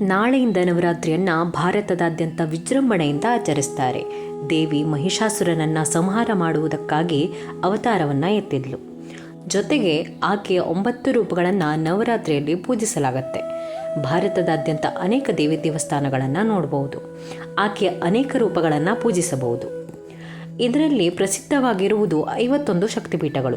ನಾಳೆಯಿಂದ ನವರಾತ್ರಿಯನ್ನು ಭಾರತದಾದ್ಯಂತ ವಿಜೃಂಭಣೆಯಿಂದ ಆಚರಿಸ್ತಾರೆ. ದೇವಿ ಮಹಿಷಾಸುರನನ್ನು ಸಂಹಾರ ಮಾಡುವುದಕ್ಕಾಗಿ ಅವತಾರವನ್ನು ಎತ್ತಿದ್ಲು. ಜೊತೆಗೆ ಆಕೆಯ ಒಂಬತ್ತು ರೂಪಗಳನ್ನು ನವರಾತ್ರಿಯಲ್ಲಿ ಪೂಜಿಸಲಾಗತ್ತೆ. ಭಾರತದಾದ್ಯಂತ ಅನೇಕ ದೇವಿ ದೇವಸ್ಥಾನಗಳನ್ನು ನೋಡಬಹುದು ಆಕೆಯ ಅನೇಕ ರೂಪಗಳನ್ನು ಪೂಜಿಸಬಹುದು. ಇದರಲ್ಲಿ ಪ್ರಸಿದ್ಧವಾಗಿರುವುದು ಐವತ್ತೊಂದು ಶಕ್ತಿಪೀಠಗಳು.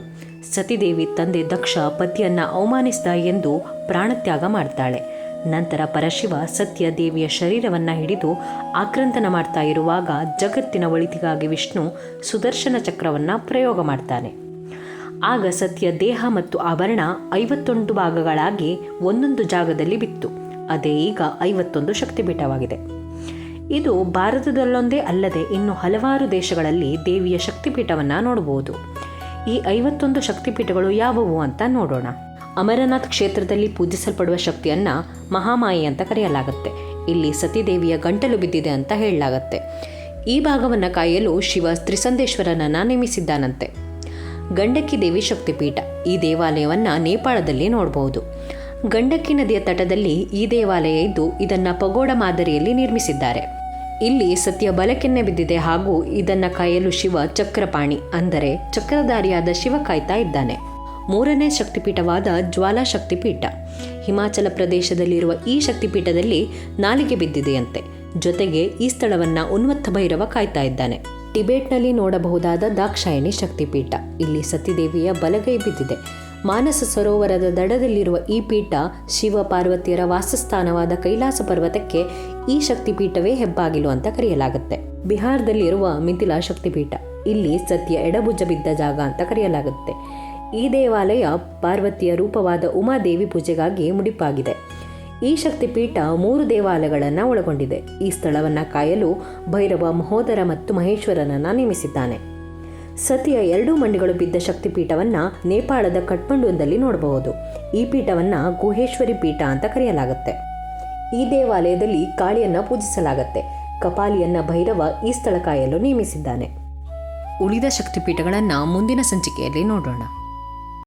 ಸತಿದೇವಿ ತಂದೆ ದಕ್ಷ ಪತಿಯನ್ನು ಅವಮಾನಿಸಿದ ಎಂದು ಪ್ರಾಣತ್ಯಾಗ ಮಾಡ್ತಾಳೆ. ನಂತರ ಪರಶಿವ ಸತ್ಯ ದೇವಿಯ ಶರೀರವನ್ನು ಹಿಡಿದು ಆಕ್ರಂದನ ಮಾಡ್ತಾ ಇರುವಾಗ ಜಗತ್ತಿನ ಒಳಿತಿಗಾಗಿ ವಿಷ್ಣು ಸುದರ್ಶನ ಚಕ್ರವನ್ನು ಪ್ರಯೋಗ ಮಾಡ್ತಾನೆ. ಆಗ ಸತ್ಯ ದೇಹ ಮತ್ತು ಆಭರಣ ಐವತ್ತೊಂದು ಭಾಗಗಳಾಗಿ ಒಂದೊಂದು ಜಾಗದಲ್ಲಿ ಬಿತ್ತು. ಅದೇ ಈಗ ಐವತ್ತೊಂದು ಶಕ್ತಿಪೀಠವಾಗಿದೆ. ಇದು ಭಾರತದಲ್ಲೊಂದೇ ಅಲ್ಲದೆ ಇನ್ನು ಹಲವಾರು ದೇಶಗಳಲ್ಲಿ ದೇವಿಯ ಶಕ್ತಿಪೀಠವನ್ನು ನೋಡಬಹುದು. ಈ ಐವತ್ತೊಂದು ಶಕ್ತಿಪೀಠಗಳು ಯಾವುವು ಅಂತ ನೋಡೋಣ. ಅಮರನಾಥ್ ಕ್ಷೇತ್ರದಲ್ಲಿ ಪೂಜಿಸಲ್ಪಡುವ ಶಕ್ತಿಯನ್ನು ಮಹಾಮಾಯಿ ಅಂತ ಕರೆಯಲಾಗುತ್ತೆ. ಇಲ್ಲಿ ಸತೀದೇವಿಯ ಗಂಟಲು ಬಿದ್ದಿದೆ ಅಂತ ಹೇಳಲಾಗತ್ತೆ. ಈ ಭಾಗವನ್ನು ಕಾಯಲು ಶಿವ ತ್ರಿಸಂದೇಶ್ವರನನ್ನ ನೇಮಿಸಿದ್ದಾನಂತೆ. ಗಂಡಕ್ಕಿ ದೇವಿ ಶಕ್ತಿಪೀಠ ಈ ದೇವಾಲಯವನ್ನು ನೇಪಾಳದಲ್ಲಿ ನೋಡಬಹುದು ಗಂಡಕ್ಕಿ ನದಿಯ ತಟದಲ್ಲಿ ಈ ದೇವಾಲಯ ಇದ್ದು ಇದನ್ನು ಪಗೋಡ ಮಾದರಿಯಲ್ಲಿ ನಿರ್ಮಿಸಿದ್ದಾರೆ. ಇಲ್ಲಿ ಸತ್ಯ ಬಲಕೆನ್ನೆ ಬಿದ್ದಿದೆ ಹಾಗೂ ಇದನ್ನು ಕಾಯಲು ಶಿವ ಚಕ್ರಪಾಣಿ ಅಂದರೆ ಚಕ್ರಧಾರಿಯಾದ ಶಿವ ಕಾಯ್ತಾ ಇದ್ದಾನೆ. ಮೂರನೇ ಶಕ್ತಿಪೀಠವಾದ ಜ್ವಾಲಾ ಶಕ್ತಿಪೀಠ. ಹಿಮಾಚಲ ಪ್ರದೇಶದಲ್ಲಿರುವ ಈ ಶಕ್ತಿಪೀಠದಲ್ಲಿ ನಾಲಿಗೆ ಬಿದ್ದಿದೆಯಂತೆ. ಜೊತೆಗೆ ಈ ಸ್ಥಳವನ್ನು ಉನ್ಮತ್ತ ಭೈರವ ಕಾಯ್ತಾ ಇದ್ದಾನೆ. ಟಿಬೆಟ್ನಲ್ಲಿ ನೋಡಬಹುದಾದ ದಾಕ್ಷಾಯಣಿ ಶಕ್ತಿಪೀಠ. ಇಲ್ಲಿ ಸತಿದೇವಿಯ ಬಲಗೈ ಬಿದ್ದಿದೆ. ಮಾನಸ ಸರೋವರದ ದಡದಲ್ಲಿರುವ ಈ ಪೀಠ ಶಿವ ಪಾರ್ವತಿಯರ ವಾಸಸ್ಥಾನವಾದ ಕೈಲಾಸ ಪರ್ವತಕ್ಕೆ ಈ ಶಕ್ತಿಪೀಠವೇ ಹೆಬ್ಬಾಗಿಲು ಅಂತ ಕರೆಯಲಾಗುತ್ತೆ. ಬಿಹಾರದಲ್ಲಿರುವ ಮಿಥಿಲಾ ಶಕ್ತಿಪೀಠ. ಇಲ್ಲಿ ಸತ್ಯ ಎಡಭುಜ ಬಿದ್ದ ಜಾಗ ಅಂತ ಕರೆಯಲಾಗುತ್ತೆ. ಈ ದೇವಾಲಯ ಪಾರ್ವತಿಯ ರೂಪವಾದ ಉಮಾದೇವಿ ಪೂಜೆಗಾಗಿ ಮುಡಿಪಾಗಿದೆ. ಈ ಶಕ್ತಿಪೀಠ ಮೂರು ದೇವಾಲಯಗಳನ್ನು ಒಳಗೊಂಡಿದೆ. ಈ ಸ್ಥಳವನ್ನು ಕಾಯಲು ಭೈರವ, ಮಹೋದರ ಮತ್ತು ಮಹೇಶ್ವರನನ್ನು ನೇಮಿಸಿದ್ದಾನೆ. ಸತಿಯ ಎರಡೂ ಮಂಡಿಗಳು ಬಿದ್ದ ಶಕ್ತಿಪೀಠವನ್ನು ನೇಪಾಳದ ಕಠ್ಮಂಡುವಿನಲ್ಲಿ ನೋಡಬಹುದು. ಈ ಪೀಠವನ್ನು ಗುಹೇಶ್ವರಿ ಪೀಠ ಅಂತ ಕರೆಯಲಾಗುತ್ತೆ. ಈ ದೇವಾಲಯದಲ್ಲಿ ಕಾಳಿಯನ್ನ ಪೂಜಿಸಲಾಗುತ್ತೆ. ಕಪಾಲಿಯನ್ನ ಭೈರವ ಈ ಸ್ಥಳ ಕಾಯಲು ನೇಮಿಸಿದ್ದಾನೆ. ಉಳಿದ ಶಕ್ತಿಪೀಠಗಳನ್ನು ಮುಂದಿನ ಸಂಚಿಕೆಯಲ್ಲಿ ನೋಡೋಣ.